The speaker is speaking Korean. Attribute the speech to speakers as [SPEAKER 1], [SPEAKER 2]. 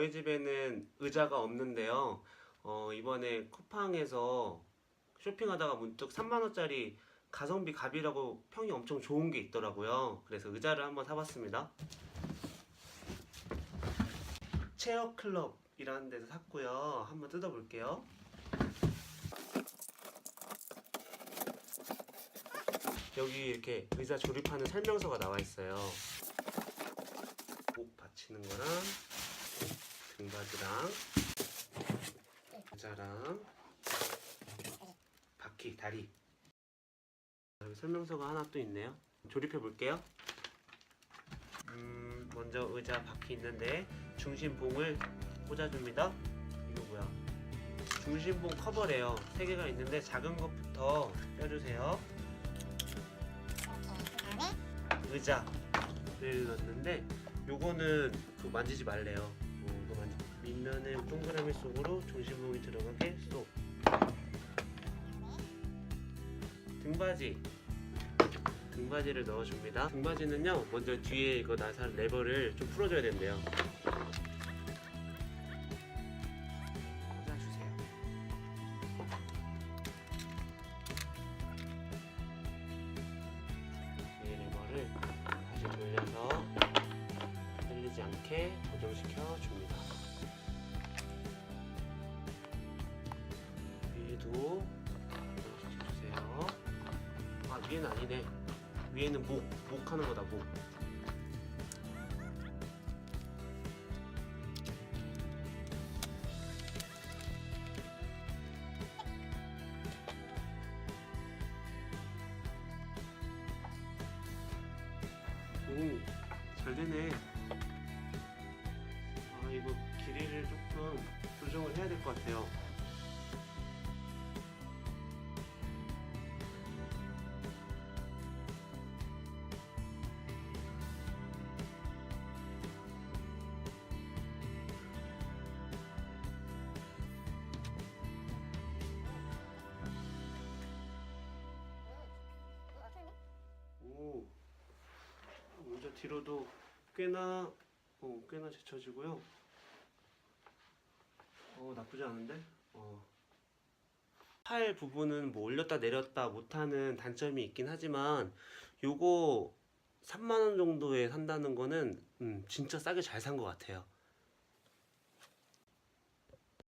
[SPEAKER 1] 저희 집에는 의자가 없는데요. 어, 이번에 쿠팡에서 쇼핑하다가 문득 3만원짜리 가성비 갑이라고 평이 엄청 좋은 게 있더라고요. 그래서 의자를 한번 사봤습니다. 체어 클럽이라는 데서 샀고요. 한번 뜯어볼게요. 여기 이렇게 의자 조립하는 설명서가 나와 있어요. 목 받치는 거랑 등받이랑 의자랑 바퀴 다리 여기 설명서가 하나 또 있네요. 조립해 볼게요. 음, 먼저 의자 바퀴 있는데 중심봉을 꽂아줍니다. 이거 뭐야? 중심봉 커버래요. 세 개가 있는데 작은 것부터 껴주세요. 의자를 넣었는데 요거는 그 만지지 말래요. 밑면에 동그라미 속으로 중심봉이 들어가게 쏙. 등받이 등받이를 넣어줍니다. 등받이는요 먼저 뒤에 이거 나사 레버를 좀 풀어줘야 된대요. 꽂아주세요. 이 레버를 다시 돌려서 흔들리지 않게 고정시켜 줍니다. 고정시켜 주세요. 아 위에는 아니네. 위에는 목, 목 하는 거다 목. 오, 잘 되네. 아, 이거 길이를 조금 조정을 해야 될 것 같아요. 뒤로도 꽤나 어, 꽤나 제쳐지고요. 어, 나쁘지 않은데? 어. 팔 부분은 뭐 올렸다 내렸다 못하는 단점이 있긴 하지만 요거 3만 원 정도에 산다는 거는 음, 진짜 싸게 잘 산 것 같아요.